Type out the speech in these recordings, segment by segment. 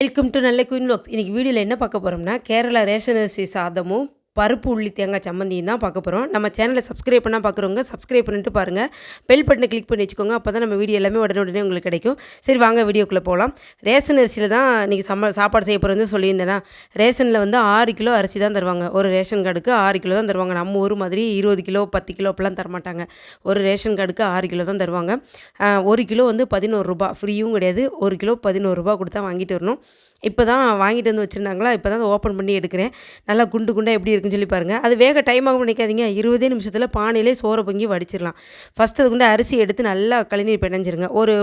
Welcome to நல்ல queen vlogs இன்றைக்கி வீடியோவில் என்ன பார்க்க போகிறோம்னா கேரளா ரேஷன் அரிசி சாதமும் பருப்பு உள்ளி தேங்காய் சம்மந்தியும் தான் பார்க்க போகிறோம் நம்ம சேனலை சப்ஸ்கிரைப் பண்ணால் பார்க்குறவங்க சப்ஸ்கிரைப் பண்ணிட்டு பாருங்கள் பெல் பட்டனை கிளிக் பண்ணி வச்சுக்கோங்க. அப்போ தான் நம்ம வீடியோ எல்லாமே உடனே உடனே உங்களுக்கு கிடைக்கும். சரி வாங்க வீடியோக்குள்ளே போகலாம் ரேஷன் அரிசியில் தான் இன்றைக்கி சம்ம சாப்பாடு செய்ய போகிறது சொல்லியிருந்தேன்னா ரேஷனில் வந்து ஆறு கிலோ அரிசி தான் தருவாங்க. ஒரு ரேஷன் கார்டுக்கு ஆறு கிலோ தான் தருவாங்க. நம்ம ஊர் மாதிரி இருபது கிலோ பத்து கிலோ அப்படிலாம் தரமாட்டாங்க. ஒரு ரேஷன் கார்டுக்கு ஆறு கிலோ தான் தருவாங்க. ஒரு கிலோ வந்து பதினோரு ரூபா ஃப்ரீயும் கிடையாது. ஒரு கிலோ பதினோரு ரூபா கொடுத்தா வாங்கிட்டு வரணும். இப்போ தான் வாங்கிட்டு வந்து வச்சுருந்தாங்களா? இப்போ தான் ஓப்பன் பண்ணி எடுக்கிறேன். நல்லா குண்டு குண்டாக எப்படி இருக்குன்னு சொல்லி பாருங்கள் அது வேக டைம் ஆகும் நினைக்காதீங்க. இருபதே நிமிஷத்தில் பானையிலே சோறை பொங்கி வடிச்சிடலாம் ஃபஸ்ட்டு அதுக்கு வந்து அரிசி எடுத்து நல்லா கழுநீர் பிணைஞ்சிருங்க. ஒரு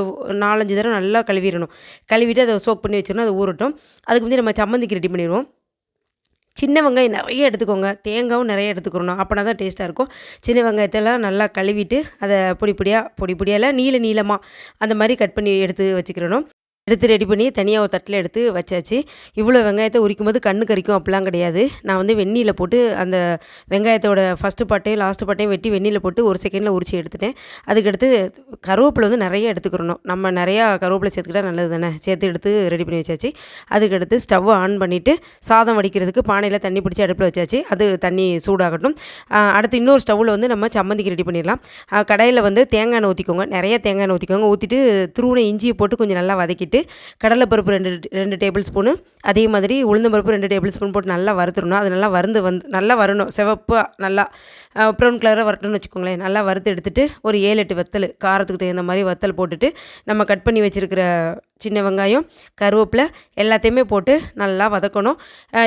நாலஞ்சு தடவை நல்லா கழுவிடணும். கழுவிட்டு அதை சோக் பண்ணி வச்சிடணும். அதை ஊறட்டும். அதுக்கு வந்து நம்ம சம்மந்திக்கு ரெடி பண்ணிடுவோம். சின்ன வெங்காயம் நிறைய எடுத்துக்கோங்க. தேங்காயும் நிறைய எடுத்துக்கிறணும் அப்போனா தான் டேஸ்ட்டாக இருக்கும். சின்ன வெங்காயத்தெல்லாம் நல்லா கழுவிட்டு அதை பொடி பொடியாக பொடி பொடியெல்லாம் நீள நீளமாக அந்த மாதிரி கட் பண்ணி எடுத்து வச்சுக்கிறணும் எடுத்து ரெடி பண்ணி தனியாக ஒரு தட்டில் எடுத்து வச்சாச்சு. இவ்வளோ வெங்காயத்தை உரிக்கும் போது கண்ணு கறிக்கும் அப்படிலாம் கிடையாது. நான் வந்து வெந்நீரில் போட்டு அந்த வெங்காயத்தோட ஃபஸ்ட்டு பாட்டையும் லாஸ்ட்டு பாட்டையும் வெட்டி வெந்நீரில் போட்டு ஒரு செகண்டில் உரிச்சு எடுத்துட்டேன். அதுக்கடுத்து கருவேப்பிலை வந்து நிறைய எடுத்துக்கிறணும். நம்ம நிறையா கருவேப்பிலை சேர்த்துக்கிட்டா நல்லது தானே? சேர்த்து எடுத்து ரெடி பண்ணி வச்சாச்சு. அதுக்கடுத்து ஸ்டவ் ஆன் பண்ணிவிட்டு சாதம் வடிக்கிறதுக்கு பானையில் தண்ணி பிடிச்சி அடுப்பில் வச்சாச்சு. அது தண்ணி சூடாகட்டும். அடுத்து இன்னொரு ஸ்டவ்வில் வந்து நம்ம சம்மந்திக்கு ரெடி பண்ணிடலாம். கடையில் வந்து தேங்காய் எண்ணெய் ஊற்றிக்கோங்க நிறைய தேங்காய் ஊற்றிக்கோங்க ஊற்றிட்டு திருவுணை இஞ்சியை போட்டு கொஞ்சம் நல்லா வதக்கிட்டு கடலைப்பருப்பு ரெண்டு ரெண்டு டேபிள் ஸ்பூனு அதே மாதிரி உளுந்தம்பருப்பு ரெண்டு டேபிள் ஸ்பூன் போட்டு நல்லா வறுத்துடணும். அது நல்லா வறுந்து வந்து நல்லா வரணும். சிவப்பாக நல்லா ப்ரௌன் கலராக வரட்டும்னு வச்சுக்கோங்களேன். நல்லா வறுத்து எடுத்துகிட்டு ஒரு ஏழு எட்டு வத்தல் காரத்துக்கு தகுந்த மாதிரி வத்தல் போட்டுட்டு நம்ம கட் பண்ணி வச்சுருக்கிற சின்ன வெங்காயம் கருவேப்பிலை எல்லாத்தையுமே போட்டு நல்லா வதக்கணும்.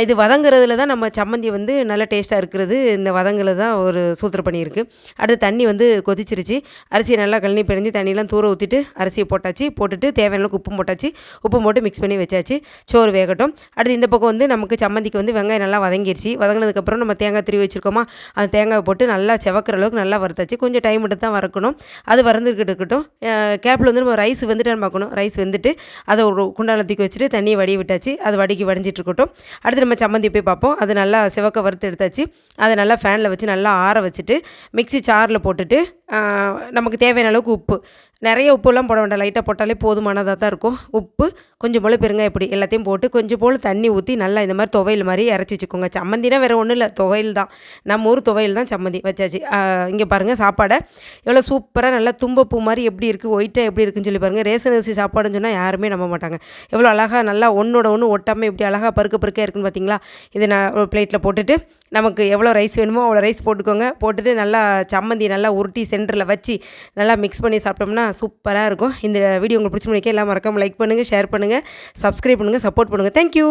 இது வதங்குறதுல தான் நம்ம சம்மந்தி வந்து நல்ல டேஸ்ட்டாக இருக்கிறது. இந்த வதங்கில் தான் ஒரு சூத்திர பண்ணியிருக்கு. அடுத்து தண்ணி வந்து கொதிச்சிருச்சு. அரிசியை நல்லா கழனி பிணைஞ்சு தண்ணியெலாம் தூர ஊற்றிட்டு அரிசியை போட்டாச்சு. போட்டுட்டு தேவையான அளவுக்கு உப்பும் போட்டாச்சு. உப்பு போட்டு மிக்ஸ் பண்ணி வச்சாச்சு. சோறு வேகட்டும். அடுத்து இந்த பக்கம் வந்து நமக்கு சம்மந்திக்கு வந்து வெங்காயம் நல்லா வதங்கிருச்சு. வதங்கினதுக்கப்புறம் நம்ம தேங்காய் திருவி வச்சுருக்கோமா? அந்த தேங்காய் போட்டு நல்லா செவக்கிற அளவுக்கு நல்லா வறுத்தாச்சு. கொஞ்சம் டைம் மட்டும் தான் வறுக்கணும். அது வறந்துக்கிட்டு இருக்கட்டும். கேப்பில் வந்து நம்ம ரைஸ் வெந்துட்டான்னு பார்க்கணும். ரைஸ் வெந்துட்டு அதை ஒரு குண்டான தூக்கி வச்சுட்டு தண்ணியை வடிய விட்டாச்சு. அது வடிக்கி வடிஞ்சிட்டு இருக்கட்டும் அடுத்து நம்ம சம்மந்தி போய் பார்ப்போம். அது நல்லா சிவக்க வறுத்து எடுத்தாச்சு. அதை நல்லா ஃபேனில் வச்சு நல்லா ஆற வச்சுட்டு மிக்ஸி சாரில் போட்டுட்டு நமக்கு தேவையான அளவுக்கு உப்பு. நிறைய உப்புலாம் போட வேண்டாம். லைட்டாக போட்டாலே போதுமானதாக தான் இருக்கும். உப்பு கொஞ்சம் போல் பெருங்காயம் இப்படி எல்லாத்தையும் போட்டு கொஞ்சம் போல் தண்ணி ஊற்றி நல்லா இந்த மாதிரி துவையல் மாதிரி இறச்சி வச்சுக்கோங்க. சம்மந்தினா வேறு ஒன்றும் இல்லை. துவையல் தான். நம்ம ஊர் துவையல் தான் சம்மந்தி வச்சாச்சு. இங்கே பாருங்கள் சாப்பாடை. எவ்வளோ சூப்பராக நல்லா தும்பப்பூ மாதிரி எப்படி இருக்குது ஒயிட்டாக எப்படி இருக்குன்னு சொல்லி பாருங்கள் ரேஷன் அரிசி சாப்பாடுன்னு சொன்னால் யாருமே நம்ப மாட்டாங்க. எவ்வளோ அழகாக நல்லா ஒன்றோட ஒன்று ஒட்டாமல் எப்படி அழகாக பருக்க பருக்க இருக்குன்னு பார்த்தீங்களா இதை நான் ஒரு பிளேட்டில் போட்டுட்டு நமக்கு எவ்வளோ ரைஸ் வேணுமோ அவ்வளோ ரைஸ் போட்டுக்கோங்க. போட்டுட்டு நல்லா சம்மந்தி நல்லா உருட்டி சென்டரில் வச்சு நல்லா மிக்ஸ் பண்ணி சாப்பிட்டோம்னா சூப்பராக இருக்கும். இந்த வீடியோ உங்களுக்கு பிடிச்சி முடிக்க எல்லாம் மறக்காமல் லைக் பண்ணுங்கள் ஷேர் பண்ணுங்கள் சப்ஸ்கிரைப் பண்ணுங்கள் சப்போர்ட் பண்ணுங்கள் தேங்க்யூ